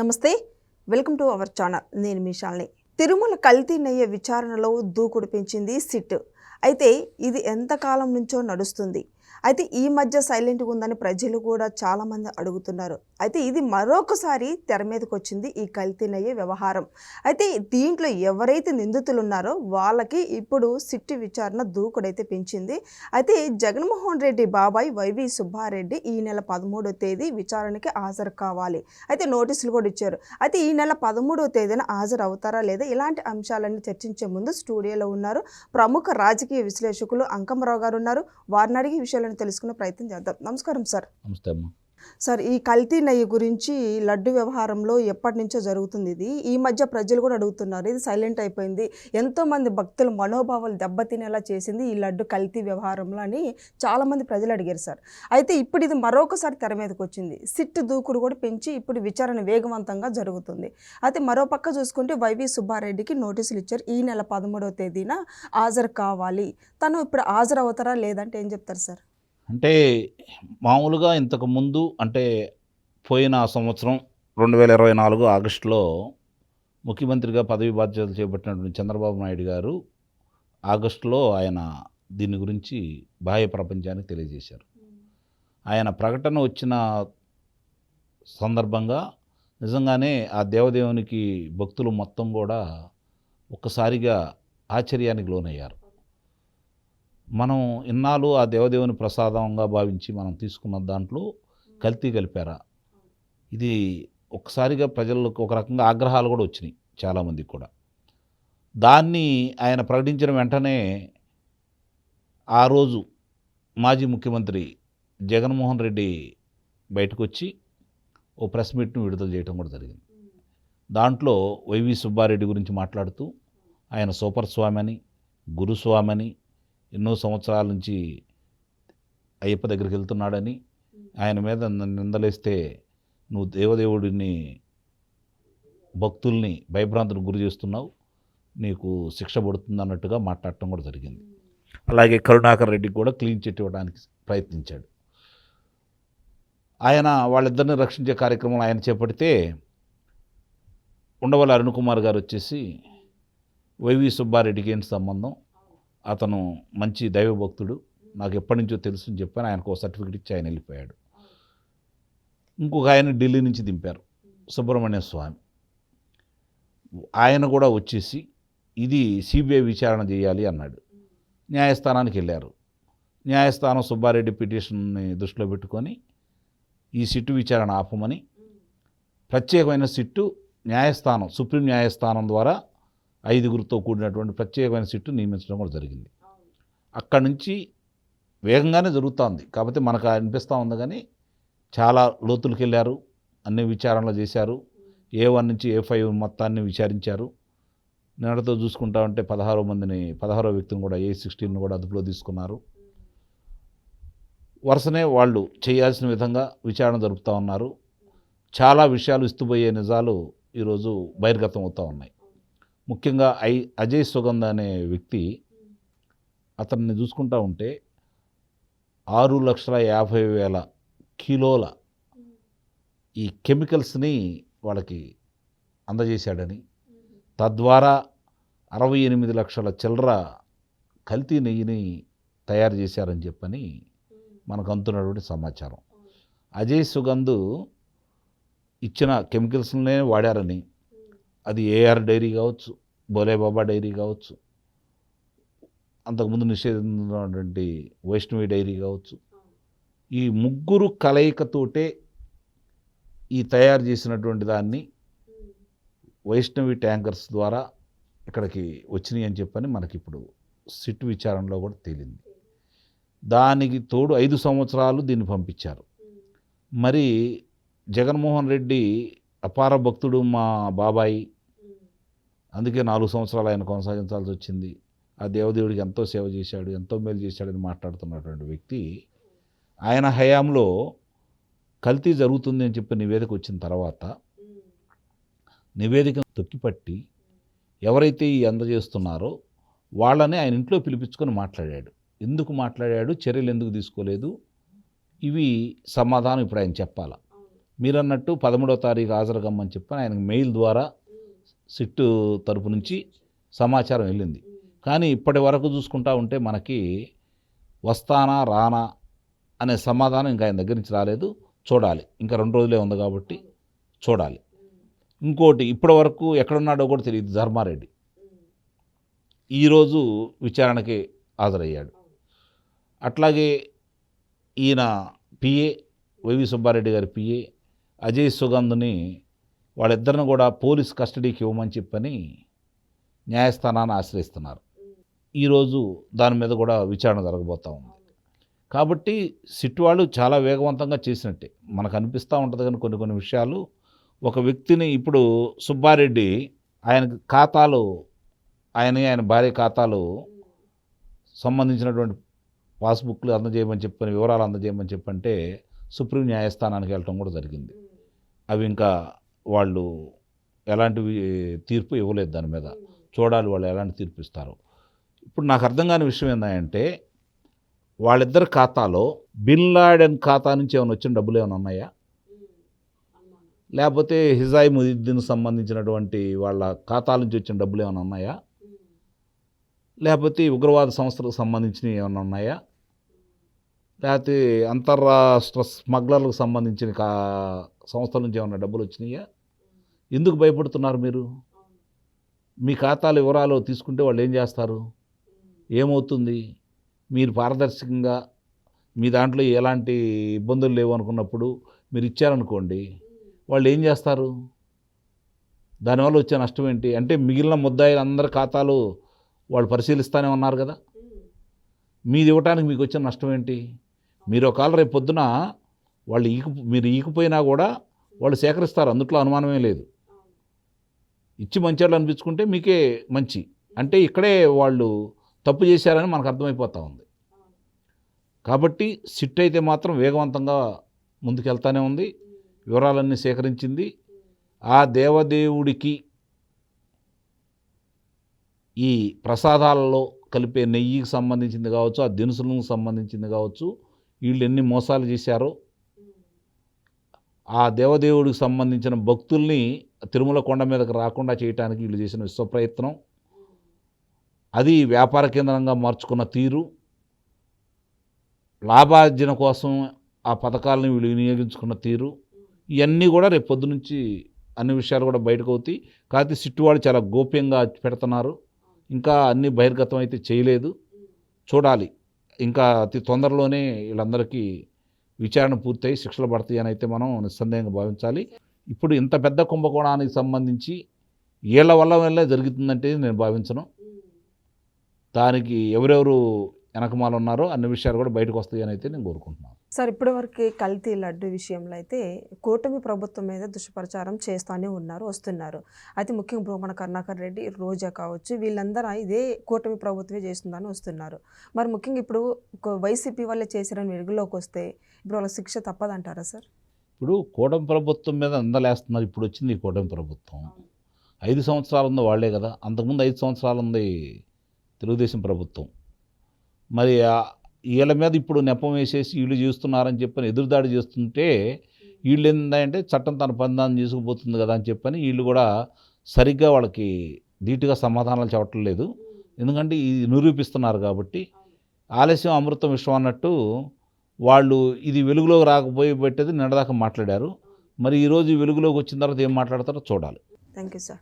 నమస్తే welcome to our channel. నేను మీ శాలిని. తిరుమల కల్తీ నెయ్యి విచారణలో దూకుడు పెంచింది సిట్. అయితే ఇది ఎంతకాలం నుంచో నడుస్తుంది? అయితే ఈ మధ్య సైలెంట్గా ఉందని ప్రజలు కూడా చాలామంది అడుగుతున్నారు. అయితే ఇది మరొకసారి తెర మీదకి వచ్చింది ఈ కల్తీనయ్యే వ్యవహారం. అయితే దీంట్లో ఎవరైతే నిందితులు ఉన్నారో వాళ్ళకి ఇప్పుడు సిట్టి విచారణ దూకుడైతే పెంచింది. అయితే జగన్మోహన్ రెడ్డి బాబాయ్ వైవి సుబ్బారెడ్డి ఈ నెల పదమూడో తేదీ విచారణకి హాజరు కావాలి. అయితే నోటీసులు కూడా ఇచ్చారు. అయితే ఈ నెల పదమూడవ తేదీన హాజరు అవుతారా లేదా ఇలాంటి అంశాలన్నీ చర్చించే ముందు స్టూడియోలో ఉన్నారు. ప్రముఖ రాజకీయ విశ్లేషకులు అంకమరావు గారు ఉన్నారు. వారిని అడిగి విషయాలు విషయాలను తెలుసుకునే ప్రయత్నం చేద్దాం. నమస్కారం సార్. నమస్తే అమ్మ. సార్ ఈ కల్తీ నెయ్యి గురించి లడ్డు వ్యవహారంలో ఎప్పటి నుంచో జరుగుతుంది ఇది. ఈ మధ్య ప్రజలు కూడా అడుగుతున్నారు ఇది సైలెంట్ అయిపోయింది. ఎంతో మంది భక్తుల మనోభావాలు దెబ్బతినేలా చేసింది ఈ లడ్డు కల్తీ వ్యవహారంలో అని చాలామంది ప్రజలు అడిగారు సార్. అయితే ఇప్పుడు ఇది మరొకసారి తెర మీదకి వచ్చింది. సిట్ దూకుడు కూడా పెంచి ఇప్పుడు విచారణ వేగవంతంగా జరుగుతుంది. అయితే మరో పక్క చూసుకుంటే వైవి సుబ్బారెడ్డికి నోటీసులు ఇచ్చారు. ఈ నెల పదమూడవ తేదీన హాజరు కావాలి. తను ఇప్పుడు హాజరు అవుతారా లేదంటే ఏం చెప్తారు సార్? అంటే మామూలుగా ఇంతకు ముందు అంటే పోయిన సంవత్సరం రెండు వేల ఇరవై నాలుగు ఆగస్టులో ముఖ్యమంత్రిగా పదవి బాధ్యతలు చేపట్టినటువంటి చంద్రబాబు నాయుడు గారు ఆగస్టులో ఆయన దీని గురించి బాహ్య ప్రపంచానికి తెలియజేశారు. ఆయన ప్రకటన వచ్చిన సందర్భంగా నిజంగానే ఆ దేవదేవునికి భక్తులు మొత్తం కూడా ఒక్కసారిగా ఆశ్చర్యానికి లోనయ్యారు. మనం ఇన్నాళ్ళు ఆ దేవదేవుని ప్రసాదంగా భావించి మనం తీసుకున్న దాంట్లో కల్తీ కలిపారా? ఇది ఒక్కసారిగా ప్రజలకు ఒక రకంగా ఆగ్రహాలు కూడా వచ్చినాయి చాలామందికి కూడా. దాన్ని ఆయన ప్రకటించిన వెంటనే ఆ రోజు మాజీ ముఖ్యమంత్రి జగన్మోహన్ రెడ్డి బయటకు వచ్చి ఓ ప్రెస్ మీట్ను విడుదల చేయడం కూడా జరిగింది. దాంట్లో వైవి సుబ్బారెడ్డి గురించి మాట్లాడుతూ ఆయన సూపర్ స్వామి అని గురుస్వామి అని ఎన్నో సంవత్సరాల నుంచి అయ్యప్ప దగ్గరికి వెళ్తున్నాడని ఆయన మీద నిందలేస్తే నువ్వు దేవదేవుడిని భక్తుల్ని భయభ్రాంతులకు గురి చేస్తున్నావు నీకు శిక్ష పడుతుంది అన్నట్టుగా మాట్లాడటం కూడా జరిగింది. అలాగే కరుణాకర్ రెడ్డికి కూడా క్లీన్ చిట్ ఇవ్వడానికి ప్రయత్నించాడు. ఆయన వాళ్ళిద్దరిని రక్షించే కార్యక్రమం ఆయన చేపడితే ఉండవల్లి అరుణ్ కుమార్ గారు వచ్చేసి వైవి సుబ్బారెడ్డికి ఏంటి సంబంధం? అతను మంచి దైవభక్తుడు. నాకు ఎప్పటి నుంచో తెలుసు అని చెప్పాను. ఆయనకు ఒక సర్టిఫికెట్ ఇచ్చి ఆయన వెళ్ళిపోయాడు. ఇంకొక ఆయన ఢిల్లీ నుంచి దింపారు. సుబ్రహ్మణ్య స్వామి. ఆయన కూడా వచ్చేసి ఇది సిబిఐ విచారణ చేయాలి అన్నాడు. న్యాయస్థానానికి వెళ్ళారు. న్యాయస్థానం సుబ్బారెడ్డి పిటిషన్ని దృష్టిలో పెట్టుకొని ఈ సిట్టు విచారణ ఆపమని ప్రత్యేకమైన సిట్టు న్యాయస్థానం సుప్రీం న్యాయస్థానం ద్వారా ఐదుగురితో కూడినటువంటి ప్రత్యేకమైన సిట్టు నియమించడం కూడా జరిగింది. అక్కడి నుంచి వేగంగానే జరుగుతోంది. కాకపోతే మనకు అనిపిస్తూ ఉంది కానీ చాలా లోతులకు వెళ్ళారు అన్ని విచారణలు చేశారు. ఏ వన్ నుంచి ఏ ఫైవ్ మొత్తాన్ని విచారించారు. నిన్నటితో చూసుకుంటా ఉంటే పదహారో మందిని పదహారో వ్యక్తిని కూడా ఏ సిక్స్టీన్ కూడా అదుపులో తీసుకున్నారు. వరుసనే వాళ్ళు చేయాల్సిన విధంగా విచారణ జరుపుతూ ఉన్నారు. చాలా విషయాలు ఇస్తుపోయే నిజాలు ఈరోజు బహిర్గతం అవుతూ ఉన్నాయి. ముఖ్యంగా ఐ అజయ్ సుగంధ అనే వ్యక్తి అతన్ని చూసుకుంటా ఉంటే ఆరు లక్షల యాభై వేల కిలోల ఈ కెమికల్స్ని వాళ్ళకి అందజేశాడని. తద్వారా అరవై ఎనిమిది లక్షల చిల్లర కల్తీ నెయ్యిని తయారు చేశారని చెప్పని మనకు అందుతున్నటువంటి సమాచారం. అజయ్ సుగంధ్ ఇచ్చిన కెమికల్స్నే వాడారని. అది ఏఆర్ డైరీ కావచ్చు బోలేబాబా డైరీ కావచ్చు. అంతకుముందు నిషేధించినటువంటి వైష్ణవి డైరీ కావచ్చు. ఈ ముగ్గురు కలయికతోటే ఈ తయారు చేసినటువంటి దాన్ని వైష్ణవి ట్యాంకర్స్ ద్వారా ఇక్కడికి వచ్చినాయి అని చెప్పని మనకి ఇప్పుడు సిట్ విచారణలో కూడా తేలింది. దానికి తోడు ఐదు సంవత్సరాలు దీన్ని పంపించారు. మరి జగన్మోహన్ రెడ్డి అపార భక్తుడు మా బాబాయి. అందుకే నాలుగు సంవత్సరాలు ఆయన కొనసాగించాల్సి వచ్చింది. ఆ దేవదేవుడికి ఎంతో సేవ చేశాడు ఎంతో మేలు చేశాడని మాట్లాడుతున్నటువంటి వ్యక్తి ఆయన హయాంలో కల్తీ జరుగుతుంది అని చెప్పి నివేదిక వచ్చిన తర్వాత నివేదికను తొక్కిపట్టి ఎవరైతే ఈ అందజేస్తున్నారో వాళ్ళని ఆయన ఇంట్లో పిలిపించుకొని మాట్లాడాడు. ఎందుకు మాట్లాడాడు? చర్యలు ఎందుకు తీసుకోలేదు? ఇవి సమాధానం ఇప్పుడు ఆయన చెప్పాలా? మీరన్నట్టు పదమూడో తారీఖు హాజరుగమ్మని చెప్పని ఆయనకు మెయిల్ ద్వారా సిట్టు తరపు నుంచి సమాచారం వెళ్ళింది. కానీ ఇప్పటి వరకు చూసుకుంటా ఉంటే మనకి వస్తానా రానా అనే సమాధానం ఇంకా ఆయన దగ్గర నుంచి రాలేదు. చూడాలి. ఇంకా రెండు రోజులే ఉంది కాబట్టి చూడాలి. ఇంకోటి ఇప్పటి వరకు ఎక్కడున్నాడో కూడా తెలియదు ధర్మారెడ్డి. ఈరోజు విచారణకి హాజరయ్యాడు. అట్లాగే ఈయన పిఏ వైవి సుబ్బారెడ్డి గారి పిఏ అజయ్ సుగంధ్ని వాళ్ళిద్దరిని కూడా పోలీస్ కస్టడీకి ఇవ్వమని చెప్పని న్యాయస్థానాన్ని ఆశ్రయిస్తున్నారు. ఈరోజు దాని మీద కూడా విచారణ జరగబోతూ ఉంది. కాబట్టి సిట్ వాళ్ళు చాలా వేగవంతంగా చేసినట్టే. మనకు అనిపిస్తూ ఉంటుంది కానీ కొన్ని కొన్ని విషయాలు ఒక వ్యక్తిని ఇప్పుడు సుబ్బారెడ్డి ఆయన ఖాతాలు ఆయన ఆయన భార్య ఖాతాలు సంబంధించినటువంటి పాస్బుక్లు అందజేయమని చెప్పని వివరాలు అందజేయమని చెప్పంటే సుప్రీం న్యాయస్థానానికి వెళ్ళటం కూడా జరిగింది. అవి ఇంకా వాళ్ళు ఎలాంటి తీర్పు ఇవ్వలేదు దాని మీద. చూడాలి వాళ్ళు ఎలాంటి తీర్పు ఇస్తారు. ఇప్పుడు నాకు అర్థం కాని విషయం ఏంటంటే వాళ్ళిద్దరి ఖాతాలో బిన్ లాడెన్ ఖాతా నుంచి ఏమైనా వచ్చిన డబ్బులు ఏమైనా ఉన్నాయా? లేకపోతే హిజాయి ముహిద్దీన్ సంబంధించినటువంటి వాళ్ళ ఖాతాల నుంచి వచ్చిన డబ్బులు ఏమైనా ఉన్నాయా? లేకపోతే ఉగ్రవాద సంస్థలకు సంబంధించినవి ఏమైనా ఉన్నాయా? లేకపోతే అంతర్రాష్ట్ర స్మగ్లర్లకు సంబంధించిన కా సంస్థల నుంచి ఏమైనా డబ్బులు వచ్చినాయా? ఎందుకు భయపడుతున్నారు మీరు? మీ ఖాతాల వివరాలు తీసుకుంటే వాళ్ళు ఏం చేస్తారు? ఏమవుతుంది? మీరు పారదర్శకంగా మీ దాంట్లో ఎలాంటి ఇబ్బందులు లేవు అనుకున్నప్పుడు మీరు ఇచ్చారనుకోండి వాళ్ళు ఏం చేస్తారు? దానివల్ల వచ్చే నష్టం ఏంటి? అంటే మిగిలిన ముద్దాయిలందరి ఖాతాలు వాళ్ళు పరిశీలిస్తూనే ఉన్నారు కదా. మీది ఇవ్వటానికి మీకు వచ్చిన నష్టం ఏంటి? మీరు ఒకవేళ రేపు పొద్దున వాళ్ళు ఈకు మీరు ఈకిపోయినా కూడా వాళ్ళు సేకరిస్తారు. అందుట్లో అనుమానమే లేదు. ఇచ్చి మంచివాళ్ళు అనిపించుకుంటే మీకే మంచి. అంటే ఇక్కడే వాళ్ళు తప్పు చేశారని మనకు అర్థమైపోతూ ఉంది. కాబట్టి సిట్ అయితే మాత్రం వేగవంతంగా ముందుకెళ్తానే ఉంది. వివరాలన్నీ సేకరించింది. ఆ దేవదేవుడికి ఈ ప్రసాదాలలో కలిపే నెయ్యికి సంబంధించింది కావచ్చు ఆ దినుసులకు సంబంధించింది కావచ్చు వీళ్ళు ఎన్ని మోసాలు చేశారో ఆ దేవదేవుడికి సంబంధించిన భక్తుల్ని తిరుమల కొండ మీదకి రాకుండా చేయడానికి వీళ్ళు చేసిన విశ్వప్రయత్నం. అది వ్యాపార కేంద్రంగా మార్చుకున్న తీరు. లాభార్జన కోసం ఆ పథకాలను వీళ్ళు వినియోగించుకున్న తీరు. ఇవన్నీ కూడా రేపు పొద్దు నుంచి అన్ని విషయాలు కూడా బయటకు అవుతాయి. కాకపోతే సిట్టువాడు చాలా గోప్యంగా పెడుతున్నారు. ఇంకా అన్ని బహిర్గతం అయితే చేయలేదు. చూడాలి. ఇంకా అతి తొందరలోనే వీళ్ళందరికీ విచారణ పూర్తయి శిక్షలు పడతాయని అయితే మనం నిస్సందేహంగా భావించాలి. ఇప్పుడు ఇంత పెద్ద కుంభకోణానికి సంబంధించి వీళ్ళ వల్ల వల్లే జరుగుతుందంటే నేను భావించను. దానికి ఎవరెవరు వెనకమాలు ఉన్నారో అన్ని విషయాలు కూడా బయటకు వస్తాయని అయితే నేను కోరుకుంటున్నాను. సార్ ఇప్పటివరకు కల్తీ లడ్డు విషయంలో అయితే కూటమి ప్రభుత్వం మీద దుష్ప్రచారం చేస్తూనే ఉన్నారు వస్తున్నారు. అయితే ముఖ్యంగా భూమన కరుణాకర్ రెడ్డి రోజా కావచ్చు వీళ్ళందరూ ఇదే కూటమి ప్రభుత్వమే చేస్తుందని వస్తున్నారు. మరి ముఖ్యంగా ఇప్పుడు ఒక వైసీపీ వాళ్ళే చేశారని వెలుగులోకి వస్తే ఇప్పుడు వాళ్ళ శిక్ష తప్పదంటారా సార్? ఇప్పుడు కూటమి ప్రభుత్వం మీద అందలేస్తున్నారు ఇప్పుడు వచ్చింది కూటమి ప్రభుత్వం. ఐదు సంవత్సరాలు ఉంది వాళ్ళే కదా అంతకుముందు ఐదు సంవత్సరాలు ఉంది తెలుగుదేశం ప్రభుత్వం. మరి వీళ్ళ మీద ఇప్పుడు నెపం వేసేసి వీళ్ళు చేస్తున్నారని చెప్పని ఎదురుదాడి చేస్తుంటే వీళ్ళు ఏంటంటే చట్టం తన పందాన్ని చేసుకుపోతుంది కదా అని చెప్పని వీళ్ళు కూడా సరిగ్గా వాళ్ళకి ధీటుగా సమాధానాలు చెప్పటం లేదు. ఎందుకంటే ఇది నిరూపిస్తున్నారు కాబట్టి. ఆలస్యం అమృతం విషయం అన్నట్టు వాళ్ళు ఇది వెలుగులోకి రాకపోయి పెట్టేది నిన్నదాకా మాట్లాడారు. మరి ఈరోజు వెలుగులోకి వచ్చిన తర్వాత ఏం మాట్లాడతారో చూడాలి. Thank you sir.